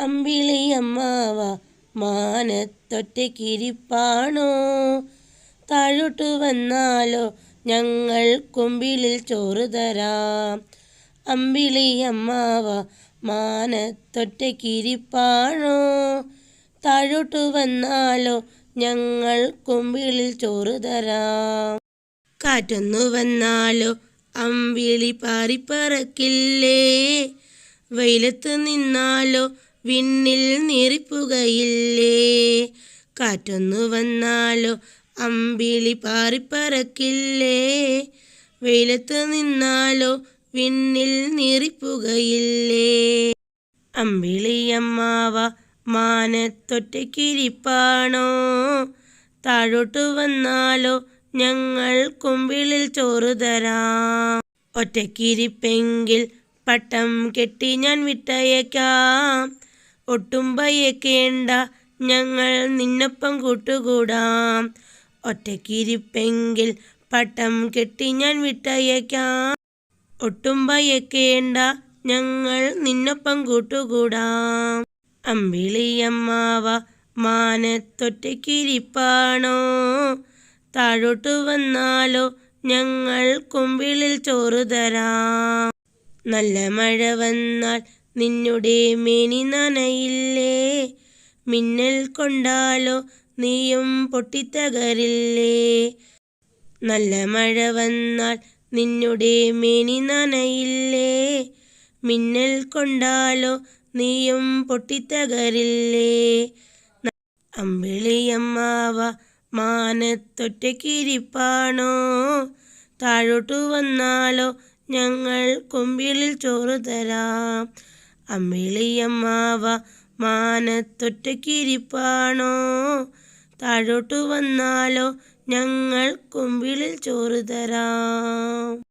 അമ്പിളി അമ്മാവ മാനത്തൊറ്റക്കിരിപ്പാണോ? താഴോട്ടു വന്നാലോ ഞങ്ങൾ കൊമ്പിലിൽ ചോറ് തരാം. അമ്പിളി അമ്മാവ മാനത്തൊറ്റക്കിരിപ്പാണോ? താഴോട്ടു വന്നാലോ ഞങ്ങൾ കൊമ്പിളിൽ ചോറ് തരാം. കാറ്റൊന്നു വന്നാലോ അമ്പിളി പാറിപ്പറക്കില്ലേ? വെയിലത്ത് നിന്നാലോ വിണ്ണിൽ നിറിപ്പുകയില്ലേ കാറ്റൊന്നു വന്നാലോ? അമ്പിളി പാറിപ്പറക്കില്ലേ? വെയിലത്ത് നിന്നാലോ? വിണ്ണിൽ നിറിപ്പുകയില്ലേ അമ്പിളിയമ്മാവ മാനത്തൊറ്റക്കിരിപ്പാണോ? താഴോട്ട് വന്നാലോ? ഞങ്ങൾ കുമ്പിളിൽ ചോറ് തരാം. ഒറ്റക്കിരിപ്പെങ്കിൽ പട്ടം കെട്ടി ഞാൻ വിട്ടയക്കാം. ഒട്ടും ഭയക്കേണ്ട ഞങ്ങൾ നിന്നൊപ്പം കൂട്ടുകൂടാം. ഒറ്റക്കിരിപ്പെങ്കിൽ പട്ടം കെട്ടി ഞാൻ വിട്ടയക്കാം. ഒട്ടും ഭയക്കേണ്ട ഞങ്ങൾ നിന്നൊപ്പം കൂട്ടുകൂടാം. അമ്പിളിയമ്മാവ മാനത്തൊറ്റക്കിരിപ്പാണോ താഴോട്ടു വന്നാലോ? ഞങ്ങൾ കുമ്പിളിൽ ചോറ് തരാം. നല്ല മഴ വന്നാൽ നിന്നുടെ മേനി നനയില്ലേ? മിന്നൽ കൊണ്ടാലോ നീയും പൊട്ടിത്തകരില്ലേ? നല്ല മഴ വന്നാൽ നിന്നുടെ മേനി നനയില്ലേ? മിന്നൽ കൊണ്ടാലോ നീയും പൊട്ടിത്തകരില്ലേ? അമ്പിളിയമ്മാവ മാനത്തൊറ്റക്കിരിപ്പാണോ? താഴോട്ടു വന്നാലോ ഞങ്ങൾ കൊമ്പിളിൽ ചോറ് തരാം. അമ്പിളിയമ്മാവ മാനത്തൊറ്റക്കിരിപ്പാണോ? താഴോട്ടു വന്നാലോ ഞങ്ങൾ കുമ്പിളിൽ ചോറ് തരാം.